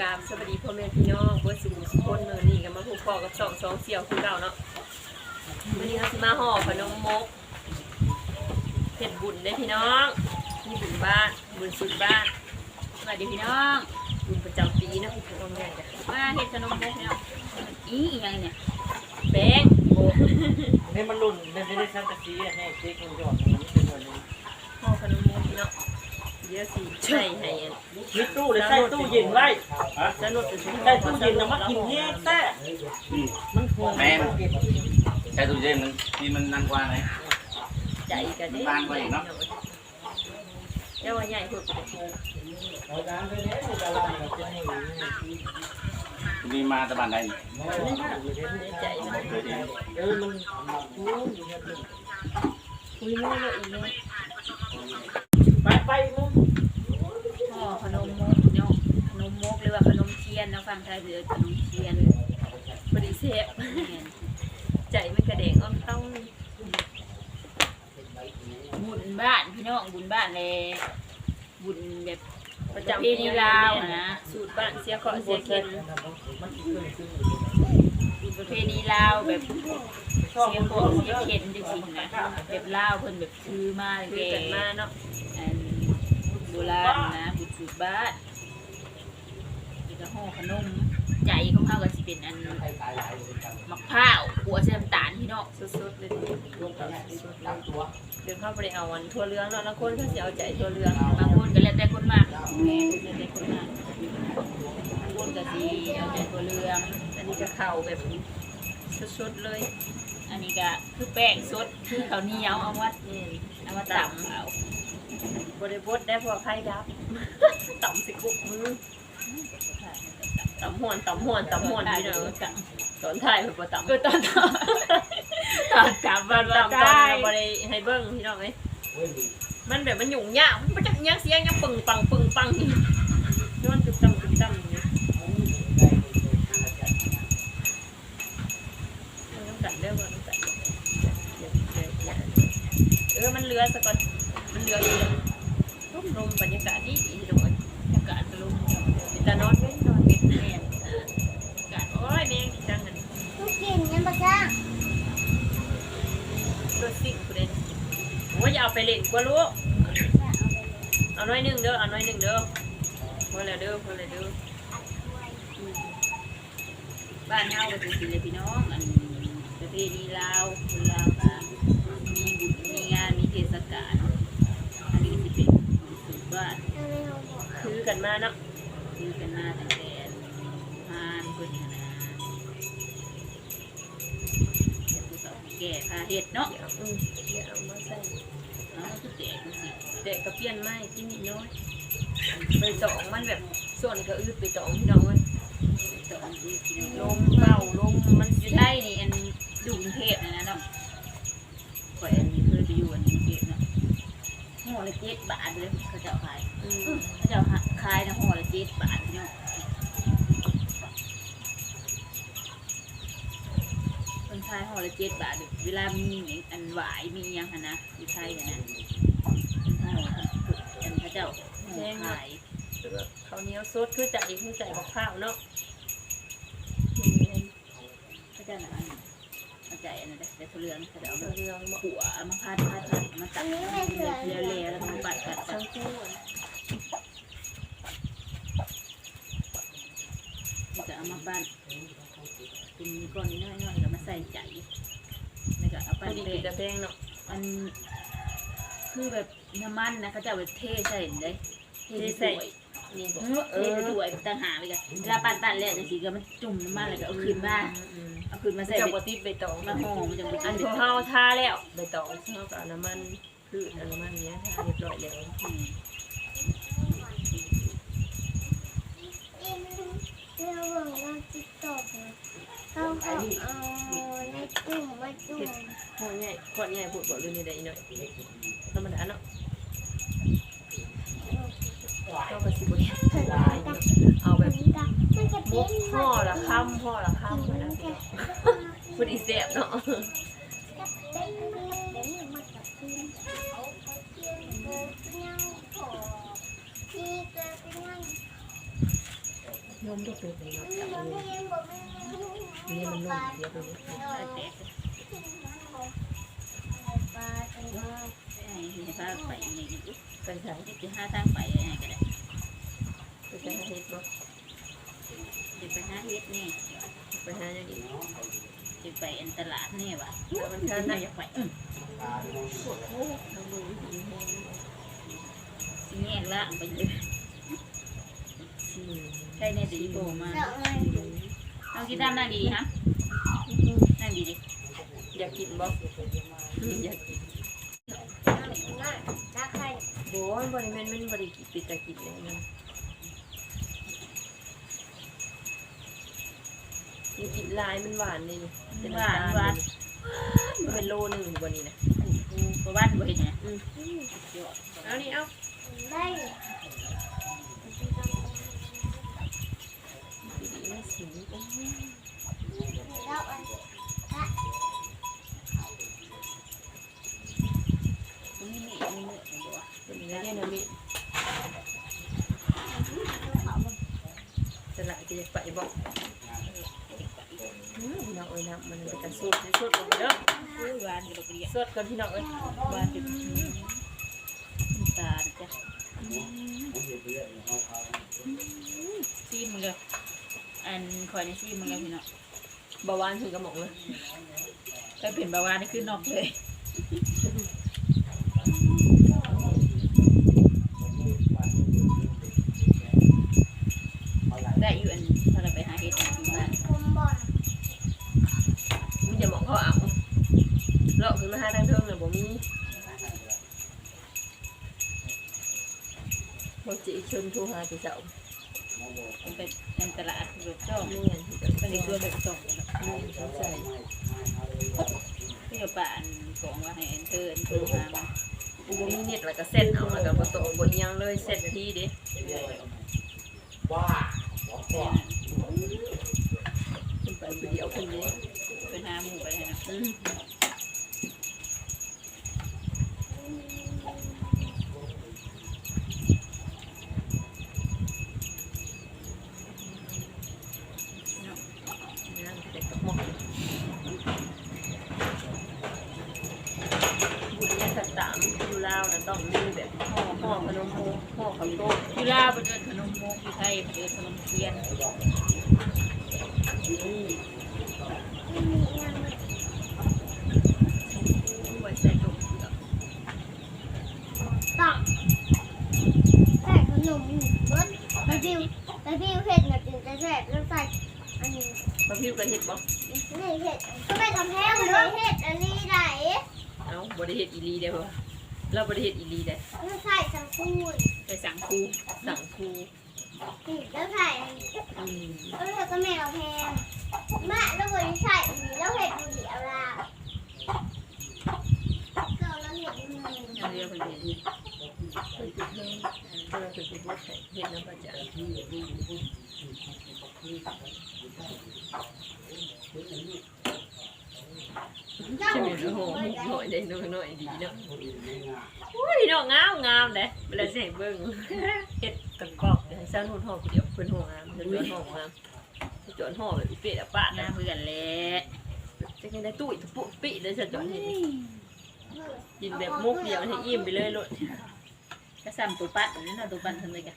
กราบสวัสดีพ่อแม่พี่น้องเบิร์ดสุขสุขคนเมื่อนี้ก็มาพูดพอกับสองสองเสี่ยวคือเก่าเนาะวันนี้เราสิมาห่อขนมมกเฮ็ดบุญได้อพี่น้องนี่บุญบ้านบุญสุดบ้านสวัสดีพี่น้องบุญประจำปีเนาะพี่น้องใหญ่จ้ะมาเฮ็ดขนมมุกพี่น้องอีอีหยังเนี่ยแป้งโบนี่มันรุ่นเดินได้สังกะสีอะให้เจ๊คนหยอดมันเป็นวันนี้ห่อขนมมกพี่น้อง เดี๋ยวสิใส่ให้อันมีตู้เลยใส่ตู้เย็นไว้จะลดไปถึงใส่ตู้เย็นแล้วมากินแห้งแท้มันคงแม่นใช้ตู้เย็นมันนี่มันนั่นกว่าไหนใจกันได้บ้านไว้เนาะเจ้าว่าใหญ่พูดไปมีมาตะบันใดใจเนาะเคยเห็นเออมันโอ้ยคุยไม่เลยอีกเลยไปไปมึง ห่อขนมมุกเนาะขนมมุกหรือว่าขนมเทียนเนาะ ฟังไทยหรือขนมเทียนบริเซฟใจมันกระเด้งอ้อมต้องบุญบ้านพี่น้องบุญบ้านเลยบุญแบบประจำจำปีนี้ลาวนะสูตรบ้านเสียเคาะเสียเข็นมันกินบุญประเพณีลาวแบบเสียโกะเสียเข็นจังซี่นะแบบลาวเพิ่นแบบซื้อมาคือแก่กันมาเนาะอันโบราณนะบุญสูตรบ้าน ก็ห่อขนมใหญ่ของเฮาก็สิเป็นอันมะพร้าวหัวใส่น้ำตาลพี่น้องสุดๆเลยลงกับสุดๆเดี๋ยวเข้าไปเอาอันทั่วเรืองเนาะแล้วคนเขาจะเอาใจทั่วเรืองบางคนก็แล้วแต่คนมากแล้วแต่คนมากบางคนก็สิเอาใจตัวเรืองอันนี้ก็เข่าแบบสุดๆเลย อันนี้ก็คือแป้งสดคือข้าวเหนียวเอามานี่เอามาตำเอาบริบทได้พอไข่ดับต่ำสิกุกมือ ต่ำหวนต่ำหวนต่ำหวนพี่เนาะตตอนถ่ายเป็นประต่ำำก็ตอนตอนตอนกลับมันต่ำมาตอนได้เราบริให้เบิ้งพี่น้องเอ้ยมันแบบมันหยุ่งยากมันจะยังเสียงยังปึงปังปึงปังนี่ย้อนตึ๊บต่ำตึ๊บต่ำอย่างนี้น้ำกัดเด้อว่าน้ำกัดเดี๋ยวเดี๋ยวเดี๋ยวเออมันเรือสะก่อนมันเรืออยู่เลยร่มลมบรรยากาศดีดีทุกคน อากาศลม เป็นตานอนเว้นนอนเว้นแม่นอากาศโอ้ยแม่งจังอันนี้ ลูกกินยังปะจ้า ตัวสิ่งกูเด่นโอ้ยอย่าเอา ไปเล่นกว่าลูกเอาน้อยหนึงเด้อ เอาน้อยหนึงเด้อพอแล้วเด้อพอแล้วเด้อบ้านเฮาก็สิสิเลยพี่น้อง อันประเพณีลาวคนลาวก็มีบุญมีงานมีเทศกาลอันนี้ก็สิเป็นสุดบ้านคือกันมาเนาะคือกันมาตั้งแต่พานเพิ่นน่ะนะเดี๋ยวผู้สาวแก่พาเฮ็ดเนาะ เปลี่ยนไม้กินนิดน้อยใบตองมันแบบส่วนก็อืดไปตองพี่น้องเอ้ยตอนลงมเป่าลมมันอสิยู่ไทยนี่อันอยู่กรุงเทพนะนะเนาะข่อยอันนี้เคยไปอยู่อันกรุงเทพเนาะห่อละเจ็ดบาทเลยเขาจะขายเขาจะขายนะห่อละเจ็ดบาทเนาะคนขายห่อละเจ็ดบาทเวลามีอันหวายมียังนะอยู่ไทยนนะ อันพระเจ้าห่อขายข้าวเหนียวสดคือใจคือใจบักข้าวเนาะพระเจ้าน่ะอันเอาใจอันนั้นได้แต่ทุเรียนเขาจะเอาเรื่องขัวเอามาพัดพัดพัดเอามาตักเลี้ยวๆแล้วก็มาปัดปัดปัทั้ดงคู่แล้วก็เอามาปั้นเป็นก้อนน้อยๆแล้วมาใส่ใจแล้วก็เอาพปั้อนดีเป็กินนแต่แพงเนาะอันคือแบบ น้ำมันนะเขาจะเอาไปเทใส่เลยเทใส่นี่บอกเทใส่ถ้วยต่างหากเลยกันเวลาปั้นปั้นแล้วจังซี่ก็มันจุ่มน้ำมันแล้วก็เอาขึ้นมาเอาขึ้นมาใส่เจ้าไปปติดใบตองมาห่อมันจะเป็นอัอันนขเดียอวงเฮาทาแล้วใบตองเฮากับน้ำมันพืชน้ำมันเนี้ยทาเรียบร้อยแล้วอืมเราบอกว่าติ๊กตอกนะเขาก็เอาในจุ่มมาจุ่มห่อใหญ่ก้อนใหญ่พูดบอกเรื่องนี้ได้อีกหน่อยธรรมดาเนาะ เฮาก็สิบ่เฮ็ดถึงหลายเอาแบบมุกห่อละคำห่อละคำนะพูดอีแซ่บเนาะนเป็นมันจะเป็นเอาไปเทียนเกิดเงาขอที่เป็นไงนมตัวเป็นเนาะนี่มันไม่ยังบอกไม่นี่มันนุ่มเดียวตรงนี้ปลาแตกปลาจัง เลยไอ้ที่พาไปอย่างนี้เป็นใช่จะหาทางไปยังไงก็ได้เป็นใช่เฮ็ดบ่จะไปหาเฮ็ดนี่ไปหาอย่างนี้จะไปอันตลาดนี่วะแล้วมันท่าท่านนน่าน่ะอยากไปอืมเอามือดีแห้งสิแยกละไปเลยสิใช่ในตีโกมาเจ้าเอ้ยเอาที่ตามนั่งดีฮะนั่งดีอยากกินบ่อยากกิน น่ารักใครโบ้ยบริเวณมันบริกิปิตะกินเลยนะมันกินลายมันหวานนี่เป็นหวานหวานมันเป็นโลหนึ่งบนนี้นะกูบ้านกูเห็นไงเอานี่เอาได้ดีๆนะสีแล้วอัน กูนี่นี่นี่นี่บอกว่า เป็นเนื้อเนี่ยนะมิสละจะ อยากไปบอกอืมพี่น้องเอ้ยนะมันเป็นการสูดสูดลงไปเด้ออุ้ยหวานกับเรียสูดก่อนพี่น้องเอ้ยหวานจุดตาจ้ะซีมึงเลยอันคอยในซีมึงเลยพี่น้องเบาหวานถึงกระหม่อมเลยถ้าเป็นบาวานี่คือนอกเลยได้อยู่อันพอเราไปหาเห็ดที่บ้าน คุมบ่อน มีแต่หมองเขาเอาเลาะขึ้นมาหาทางเทิงเลยบ่มีบ่จิ ชนทูหาที่เจ้ามันเป็นอันตลาดรถจ้องนี่อันที่เป็นตัวแบบส่งนี่เขาใส่ที่เราป่านของว่าให้อันเธออันโทรมามาบ่มีเน็ตแล้วก็เซ็ตเอาแล้วก็บ่โตบ่อิหยังเลยเซ็ตทีเด้ขึ้นไปผู้เดียวคนนี้เป็นหาหมูไปนะ อืมน้ำเด็กกับหมอกบุญเนี่ยสตามอยู่ลาวนะ ต้องมีแบบห่อห่อขนมโมห่อข้าวต้มยู่ลาวเป็นเดินขนมโมกอยู่ไทยเป็นเดินขนมเทียนนี่ไม่มียังไว้ใส่ตุ่มเผือกต้องใส่ขนมเบิดไปบิวไปบิวเห็ดเนี่ยถึงจะแซ่บแล้วใส่อันนี้มาพิวกระเห็ดบ่นี่เห็ดก็ไม่ทำแห้งเลยเห็ดอันนี้ไหนเอ้าบ่ได้เฮ็ดอีหลีได้บ่ เราบ่ได้เฮ็ดอีหลีได้แล้วใส่สังคูนไปสั่งครูสั่งครูนี่แล้วใส่อืมแล้วเราก็แม่เราแพงมาแล้วก็ใส่อันนี้แล้วเห็ดดูดีเอาละเราแล้วเห็ดมืออันเดียวเป็นเห็นเพิ่นสิเฮ็ดเพิ่นสิเฮ็ดให้เฮ็ดน้ำประจาน ใช่ไหมโอ้โหหน่อยได้น้อยน้อยดีเนาะอุ้ยดอกงามงามเด้เวลาเสิให้เบิ่งเฮ็ดตะกอกให้ซานุ่นห่อเดียวเพิ่อนห่องามเพิ่อนห่องามจนห่อแบบอีเป็ดอะปะนะเพื่อนแหละจะกินได้ตุ้ยตุปุปิเลยซะจนเฮ็ดกินแบบมุกเดียวให้อิ่มไปเลยโลดก็ซ้ำตัวปั้นนี่นะตัวปั้นทำเลยกัน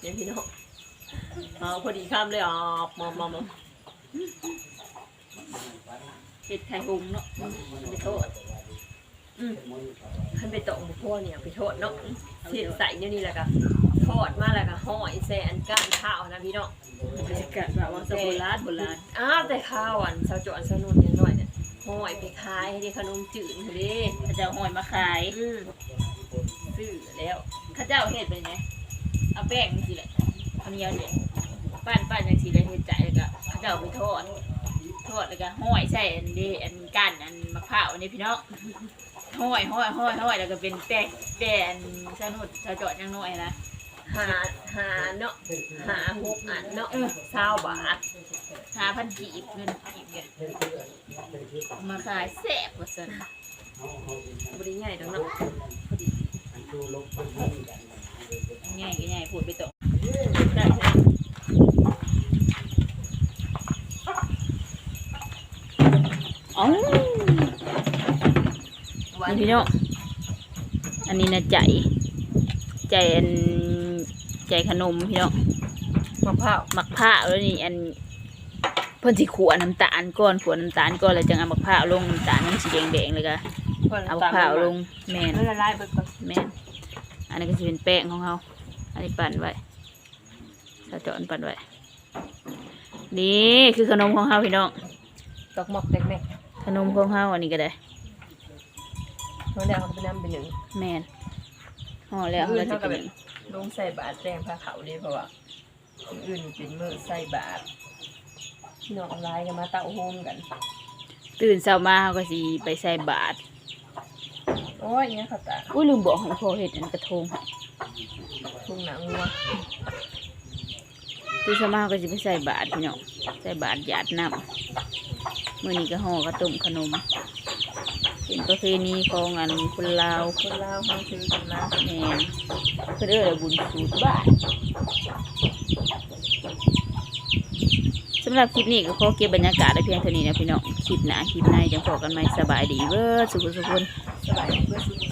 เดี๋ยวพี่น้องเอาพอดีข้ามเลยอะมอมมอม เห็ดไข่หุงเนาะไปโทษขันไปตกบุพ่อเนี่ยไปโทษเนาะเสียใส่เนี่ยนี่แหละก็ทอดมาแล้วก็ห่อยแซนก้านข้าวนะพี่น้องบรรยากาศแบบว่าสโบราณโบราณอ้าวแต่ข้าวอันสาวจอนสาวนุ่นเนี่ยหน่อยเนี่ยห่อยไปขายให้ได้ขนมจืดให้เด้ข้าเจ้าหอยมาขายอืมซื้อแล้วข้าเจ้าเห็ดเป็นไงเอาแป้งนี่สิแหละเอาเหนียวเนี่ยปั้นปั้นอย่างสิเลยเห็ดใจแล้วก็ข้าเจ้าไปทอด ทอดแล้วก็ห้อยใส่อันเดอันก้านอันมะพร้าวอันนี้พี่น้องห้อยห้อยห้อยห้อยแล้วก็เป็นแป้งแป้งสนุดสะจอดยังน้อยนะหาหาเนาะหาหกอันเนาะเศร้าบาทหาพันกีบเงินกีบเนี่ยมาขายแซ่บกว่าสันบริง่ายดอกเนาะพอดีง่ายก็ง่ายพูดไปตรง ได้ใช่ นี่ พี่น้องอันนี้นะใจ ใจอันใจขนมพี่น้องมะพร้าวมักผ้าวแล้วนี่อันเพิ่นสิขวน้ำตาลก่อนขวน้ำตาลก่อนแล้วจังเอามักผ้าวลงน้ำตาลมันสีแดงๆเลยก็เอามักผ้าวลงแม่นแล้วละลายเบิดก่อนแม่นอันนี้ก็จะเป็นแป้งของเขาอันนี้ปั่นไว้สะจอนปั่นไว้นี่คือขนมของเขาพี่น้องดอกหมอกแดงแม่ขนมของเขาอันนี้ก็ได้ น้องแดงเขาไปนำไปหนึ่งแม่นห่อแล้วเขาก็จะเป็นลงใส่บาตรแดงพาเขาเลยเพราะว่าคนอื่นเป็นมือใส่บาตรพี่น้องลายกันมาเต่าโฮมกัน ตื่นเช้ามาเขาก็สิไปใส่บาตรโอ้ยเนี่ยเขาตาอุ้ยลืมบอกให้พ่อเห็ดอันกระทงทุ่งหนังงัวตื่นเช้ามาเขาก็สิไปใส่บาตรพี่น้องใส่บาตรหยาดน้ำมื้อนี้ก็ห่อกระต้มขนม เป็นประเพณีของอันคนลาวคนลาวเขาซื้อกันมาแม่นเพื่องบุญสูตรบ้านสำหรับคลิปนี้ก็ขอเก็บบรรยากาศได้เพียงเท่านี้นะพี่น้อง คลิปหน้าคลิปในจังพอกันไหมสบายดีเว้อสุขสุขคนสบายดีเวอสุขสุข